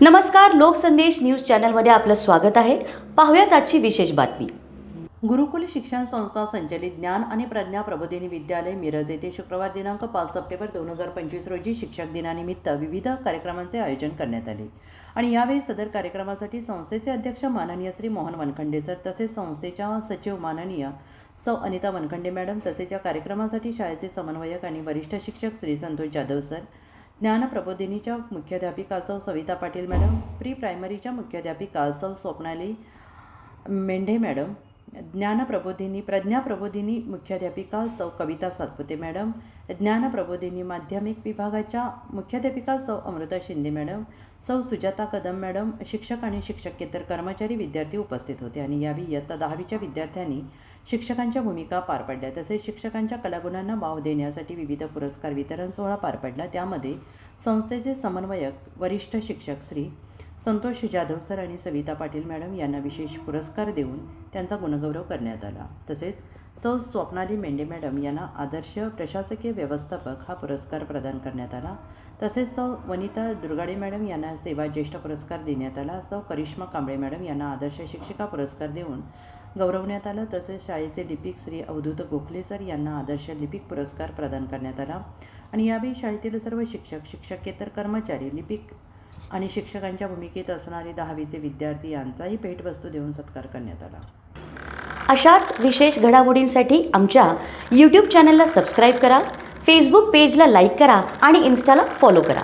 नमस्कार लोकसंदेश न्यूज चॅनलमध्ये आपलं स्वागत आहे. पाहूयात आजची विशेष बातमी. गुरुकुल शिक्षण संस्था संचलित ज्ञान आणि प्रज्ञा प्रबोधिनी विद्यालय मिरज येथे शुक्रवार दिनांक पाच सप्टेंबर दोन हजार पंचवीस रोजी शिक्षक दिनानिमित्त विविध कार्यक्रमांचे आयोजन करण्यात आले. आणि यावेळी सदर कार्यक्रमासाठी संस्थेचे अध्यक्ष माननीय श्री मोहन वनखंडे सर तसेच संस्थेच्या सचिव माननीय सौ अनिता वनखंडे मॅडम तसेच या कार्यक्रमासाठी शाळेचे समन्वयक आणि वरिष्ठ शिक्षक श्री संतोष जाधव सर ज्ञान प्रबोधिनीच्या मुख्याध्यापिका सौ सविता पाटील मॅडम प्री प्रायमरीच्या मुख्याध्यापिका सौ स्वप्नाली मेंढे मॅडम ज्ञान प्रबोधिनी प्रज्ञा प्रबोधिनी मुख्याध्यापिका सौ कविता सातपुते मॅडम ज्ञान प्रबोधिनी माध्यमिक विभागाच्या मुख्याध्यापिका सौ अमृता शिंदे मॅडम सौ सुजाता कदम मॅडम शिक्षक आणि शिक्षकेतर कर्मचारी विद्यार्थी उपस्थित होते आणि यावेळी इयत्ता दहावीच्या विद्यार्थ्यांनी शिक्षकांच्या भूमिका पार पडल्या. तसेच शिक्षकांच्या कलागुणांना वाव देण्यासाठी विविध पुरस्कार वितरण सोहळा पार पडला. त्यामध्ये संस्थेचे समन्वयक वरिष्ठ शिक्षक श्री संतोष जाधव सर आणि सविता पाटील मॅडम यांना विशेष पुरस्कार देऊन त्यांचा गुणगौरव करण्यात आला. तसेच सौ स्वप्नाली मेंढे मॅडम यांना आदर्श प्रशासकीय व्यवस्थापक हा पुरस्कार प्रदान करण्यात आला. तसेच सौ वनिता दुर्गाडे मॅडम यांना सेवा ज्येष्ठ पुरस्कार देण्यात आला. सौ करिश्मा कांबळे मॅडम यांना आदर्श शिक्षिका पुरस्कार देऊन गौरवण्यात आलं. तसेच शाळेचे लिपिक श्री अवधूत गोखले सर यांना आदर्श लिपिक पुरस्कार प्रदान करण्यात आला. आणि यावेळी शाळेतील सर्व शिक्षक शिक्षकेतर कर्मचारी लिपिक आणि शिक्षकांच्या भूमिकेत असणारे दहावीचे विद्यार्थी यांचाही भेटवस्तू देऊन सत्कार करण्यात आला. अशाच विशेष घडामोडींसाठी आमच्या यूट्यूब चॅनलला सबस्क्राईब करा फेसबुक पेजला लाईक करा आणि इन्स्टाला फॉलो करा.